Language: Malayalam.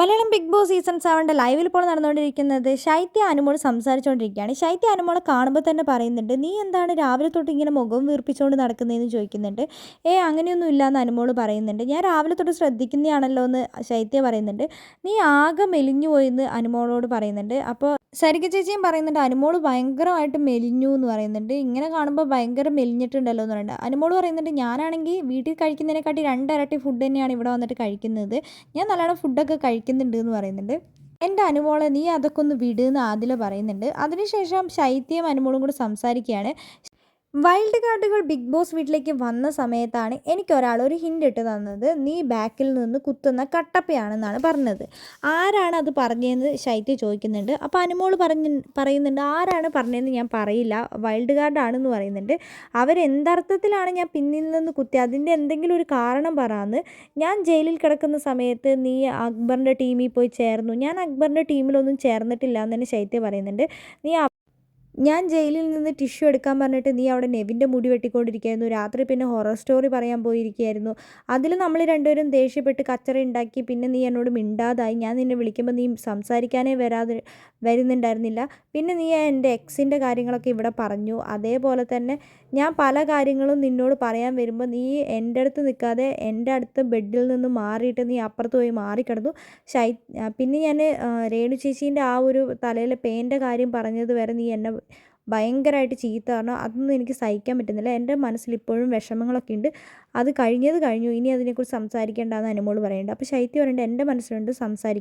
മലയാളം ബിഗ് ബോസ് സീസൺ സെവന്റെ ലൈവിൽ ഇപ്പോൾ നടന്നുകൊണ്ടിരിക്കുന്നത് ശൈത്യ അനുമോൾ സംസാരിച്ചുകൊണ്ടിരിക്കുകയാണ്. ശൈത്യ അനുമോളെ കാണുമ്പോൾ തന്നെ പറയുന്നുണ്ട് നീ എന്താണ് രാവിലെ തൊട്ട് ഇങ്ങനെ മുഖം വീർപ്പിച്ചുകൊണ്ട് നടക്കുന്നതെന്ന് ചോദിക്കുന്നുണ്ട്? ഏ അങ്ങനെയൊന്നും ഇല്ല എന്ന് അനുമോൾ പറയുന്നുണ്ട്. ഞാൻ രാവിലെ തൊട്ട് ശ്രദ്ധിക്കുന്നതാണല്ലോ എന്ന് ശൈത്യ പറയുന്നുണ്ട്. നീ ആകെ മെലിഞ്ഞു പോയെന്ന് അനുമോളോട് പറയുന്നുണ്ട്. അപ്പോൾ സരിക ചേച്ചിയും പറയുന്നുണ്ട് അനുമോൾ ഭയങ്കരമായിട്ട് മെലിഞ്ഞു എന്ന് പറയുന്നുണ്ട്. ഇങ്ങനെ കാണുമ്പോൾ ഭയങ്കര മെലിഞ്ഞിട്ടുണ്ടല്ലോ എന്ന് പറയുന്നുണ്ട്. അനുമോൾ പറയുന്നുണ്ട് ഞാനാണെങ്കിൽ വീട്ടിൽ കഴിക്കുന്നതിനെക്കാട്ടി രണ്ടരട്ടി ഫുഡ് തന്നെയാണ് ഇവിടെ വന്നിട്ട് കഴിക്കുന്നത്. ഞാൻ നല്ലോണം ഫുഡൊക്കെ കഴിക്കുന്നുണ്ട് എന്ന് പറയുന്നുണ്ട്. എന്റെ അനുമോളെ നീ അതൊക്കെ ഒന്ന് വിടുന്ന് ആദില പറയുന്നുണ്ട്. അതിനുശേഷം ശൈത്യം അനുമോളും കൂടെ സംസാരിക്കുകയാണ്. വൈൽഡ് കാർഡുകൾ ബിഗ് ബോസ് വീട്ടിലേക്ക് വന്ന സമയത്താണ് എനിക്കൊരാൾ ഒരു ഹിന്റ് ഇട്ട് തന്നത്. നീ ബാക്കിൽ നിന്ന് കുത്തുന്ന കട്ടപ്പയാണെന്നാണ് പറഞ്ഞത്. ആരാണ് അത് പറഞ്ഞതെന്ന് ശൈത്യ ചോദിക്കുന്നുണ്ട്. അപ്പോൾ അനുമോൾ പറഞ്ഞ് പറയുന്നുണ്ട് ആരാണ് പറഞ്ഞതെന്ന് ഞാൻ പറയില്ല. വൈൽഡ് കാർഡാണെന്ന് പറയുന്നുണ്ട്. അവരെന്തർത്ഥത്തിലാണ് ഞാൻ പിന്നിൽ നിന്ന് കുത്തി അതിന്റെ എന്തെങ്കിലും ഒരു കാരണം പറയാമെന്ന് ഞാൻ ജയിലിൽ കിടക്കുന്ന സമയത്ത് നീ അക്ബറിന്റെ ടീമിൽ പോയി ചേർന്നു. ഞാൻ അക്ബറിന്റെ ടീമിലൊന്നും ചേർന്നിട്ടില്ല എന്ന് തന്നെ ശൈത്യ പറയുന്നുണ്ട്. നീ ഞാൻ ജയിലിൽ നിന്ന് ടിഷ്യൂ എടുക്കാൻ പറഞ്ഞിട്ട് നീ അവിടെ നെവിന്റെ മുടി വെട്ടിക്കൊണ്ടിരിക്കുകയായിരുന്നു. രാത്രി പിന്നെ ഹൊറർ സ്റ്റോറി പറയാൻ പോയിരിക്കുകയായിരുന്നു. അതിൽ നമ്മൾ രണ്ടുപേരും ദേഷ്യപ്പെട്ട് കച്ചറ ഉണ്ടാക്കി പിന്നെ നീ എന്നോട് മിണ്ടാതായി. ഞാൻ നിന്നെ വിളിക്കുമ്പോൾ നീ സംസാരിക്കാനേ വരാതെ വരുന്നുണ്ടായിരുന്നില്ല. പിന്നെ നീ എന്റെ എക്സിന്റെ കാര്യങ്ങളൊക്കെ ഇവിടെ പറഞ്ഞു. അതേപോലെ തന്നെ ഞാൻ പല കാര്യങ്ങളും നിന്നോട് പറയാൻ വരുമ്പോൾ നീ എന്റെ അടുത്ത് നിൽക്കാതെ എന്റെ അടുത്ത് ബെഡിൽ നിന്ന് മാറിയിട്ട് നീ അപ്പുറത്ത് പോയി മാറിക്കിടന്നു. ശൈ പിന്നെ ഞാൻ രേണു ചേച്ചീന്റെ ആ ഒരു തലയിലെ പേന്റെ കാര്യം പറഞ്ഞത് വരെ നീ എന്നെ ഭയങ്കരമായിട്ട് ചീത്ത കാരണം അതൊന്നും എനിക്ക് സഹിക്കാൻ പറ്റുന്നില്ല. എന്റെ മനസ്സിൽ ഇപ്പോഴും വിഷമങ്ങളൊക്കെ ഉണ്ട് അത് കഴിഞ്ഞത് കഴിഞ്ഞു. ഇനി അതിനെക്കുറിച്ച് സംസാരിക്കേണ്ടെന്ന് അനുമോൾ പറയുന്നുണ്ട്. അപ്പോൾ ശൈത്യം പറയുന്നുണ്ട് എന്റെ മനസ്സിലുണ്ട് സംസാരിക്കും